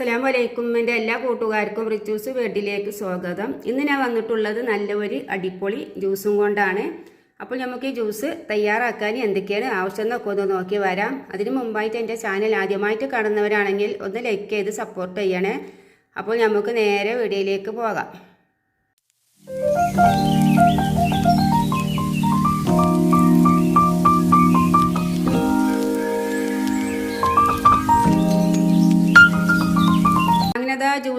അസ്സലാമു വലൈക്കും എന്റെ എല്ലാ കൂട്ടുകാർക്കും റിച്ചൂസ് വീട്ടിലേക്ക് സ്വാഗതം. ഇന്ന് ഞാൻ വന്നിട്ടുള്ളത് നല്ല ഒരു അടിപൊളി ജ്യൂസും കൊണ്ടാണ്. അപ്പോൾ നമുക്ക് ഈ ജ്യൂസ് തയ്യാറാക്കാൻ എന്തൊക്കെയാണ് ആവശ്യം എന്നൊക്കെ ഒന്ന് നോക്കി വരാം. അതിന് മുമ്പായിട്ട് എന്റെ ചാനൽ ആദ്യമായിട്ട് കാണുന്നവരാണെങ്കിൽ ഒന്ന് ലൈക്ക് ചെയ്ത് സപ്പോർട്ട് ചെയ്യണേ. അപ്പോൾ നമുക്ക് നേരെ വീഡിയോയിലേക്ക് പോകാം.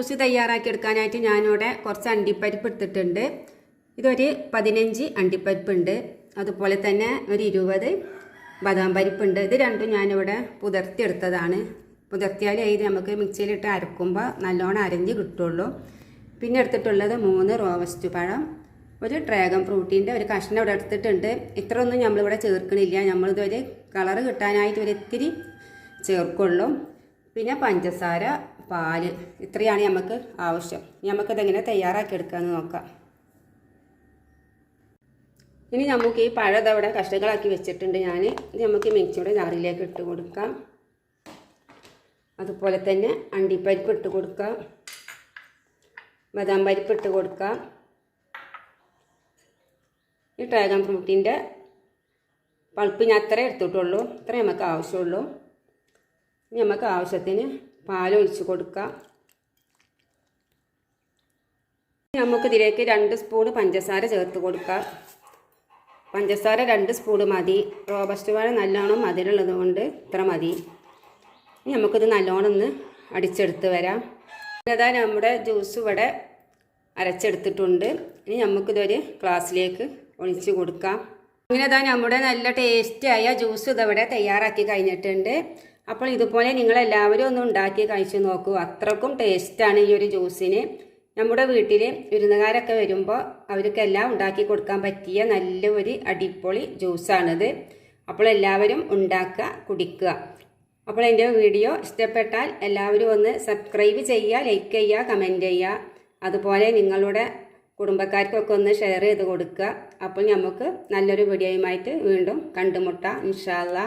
ജ്യൂസ് തയ്യാറാക്കി എടുക്കാനായിട്ട് ഞാനിവിടെ കുറച്ച് അണ്ടിപ്പരിപ്പ് എടുത്തിട്ടുണ്ട്. ഇതൊരു പതിനഞ്ച് അണ്ടിപ്പരിപ്പുണ്ട്. അതുപോലെ തന്നെ ഒരു ഇരുപത് ബദാം പരിപ്പുണ്ട് ഇത് രണ്ടും ഞാനിവിടെ പുതിർത്തിയെടുത്തതാണ്. പുതിർത്തിയാൽ ഇത് നമുക്ക് മിക്സിയിലിട്ട് അരക്കുമ്പോൾ നല്ലോണം അരഞ്ഞ് കിട്ടുള്ളൂ. പിന്നെ എടുത്തിട്ടുള്ളത് മൂന്ന് റോവസ്റ്റ് പഴം ഒരു ഡ്രാഗൺ ഫ്രൂട്ടിന്റെ ഒരു കഷ്ണം ഇവിടെ എടുത്തിട്ടുണ്ട്. ഇത്രയൊന്നും നമ്മളിവിടെ ചേർക്കണില്ല. നമ്മളിതൊരു കളറ് കിട്ടാനായിട്ട് ഒരു ഇത്തിരി ചേർക്കുള്ളൂ. പിന്നെ പഞ്ചസാര പാൽ ഇത്രയാണ് നമുക്ക് ആവശ്യം. നമുക്കിതെങ്ങനെ തയ്യാറാക്കി എടുക്കാമെന്ന് നോക്കാം. ഇനി നമുക്ക് ഈ പഴം അവിടെ കഷ്ണങ്ങളാക്കി വെച്ചിട്ടുണ്ട് ഞാൻ ഇത് നമുക്ക് മിക്സിയുടെ ജാറിലേക്ക് ഇട്ട് കൊടുക്കാം. അതുപോലെ തന്നെ അണ്ടിപ്പരിപ്പ് ഇട്ട് കൊടുക്കാം. ബദാം പരിപ്പ് ഇട്ട് കൊടുക്കാം. ഈ ഡ്രാഗൺ ഫ്രൂട്ടിന്റെ പൾപ്പ് ഞാൻ അത്രേ എടുത്തിട്ടുള്ളൂ. ഇത്രേ നമുക്ക് ആവശ്യമുള്ളൂ. ഇനി നമുക്ക് ആവശ്യത്തിന് പാലൊഴിച്ച് കൊടുക്കാം. നമുക്ക് ഇതിലേക്ക് രണ്ട് സ്പൂൺ പഞ്ചസാര ചേർത്ത് കൊടുക്കാം. പഞ്ചസാര രണ്ട് സ്പൂൺ മതി. റോബസ്റ്റ് വാഴ നല്ലോണം മധുരമുള്ളത് കൊണ്ട് ഇത്ര മതി. ഇനി നമുക്കിത് നല്ലോണം ഒന്ന് അടിച്ചെടുത്ത് വരാം. അതാ നമ്മുടെ ജ്യൂസ് ഇവിടെ അരച്ചെടുത്തിട്ടുണ്ട്. ഇനി നമുക്കിതൊരു ഗ്ലാസ്സിലേക്ക് ഒഴിച്ച് കൊടുക്കാം. അങ്ങനെ ഇതാ നമ്മുടെ നല്ല ടേസ്റ്റിയായ ജ്യൂസ് ഇതവിടെ തയ്യാറാക്കി കഴിഞ്ഞിട്ടുണ്ട്. അപ്പോൾ ഇതുപോലെ നിങ്ങളെല്ലാവരും ഒന്ന് ഉണ്ടാക്കി കഴിച്ചു നോക്കൂ. അത്രക്കും ടേസ്റ്റാണ് ഈ ഒരു ജ്യൂസിന് നമ്മുടെ വീട്ടിൽ വിരുന്നുകാരൊക്കെ വരുമ്പോൾ അവർക്കെല്ലാം ഉണ്ടാക്കി കൊടുക്കാൻ പറ്റിയ നല്ല ഒരു അടിപൊളി ജ്യൂസാണിത് അപ്പോൾ എല്ലാവരും ഉണ്ടാക്കുക കുടിക്കുക. അപ്പോൾ എന്റെ വീഡിയോ ഇഷ്ടപ്പെട്ടാൽ എല്ലാവരും ഒന്ന് സബ്സ്ക്രൈബ് ചെയ്യുക ലൈക്ക് ചെയ്യുക കമന്റ് ചെയ്യുക. അതുപോലെ നിങ്ങളുടെ കുടുംബക്കാർക്കൊക്കെ ഒന്ന് ഷെയർ ചെയ്ത് കൊടുക്കുക. അപ്പോൾ നമുക്ക് നല്ലൊരു വീഡിയോയുമായിട്ട് വീണ്ടും കണ്ടുമുട്ടാം. ഇൻഷാല്ലാ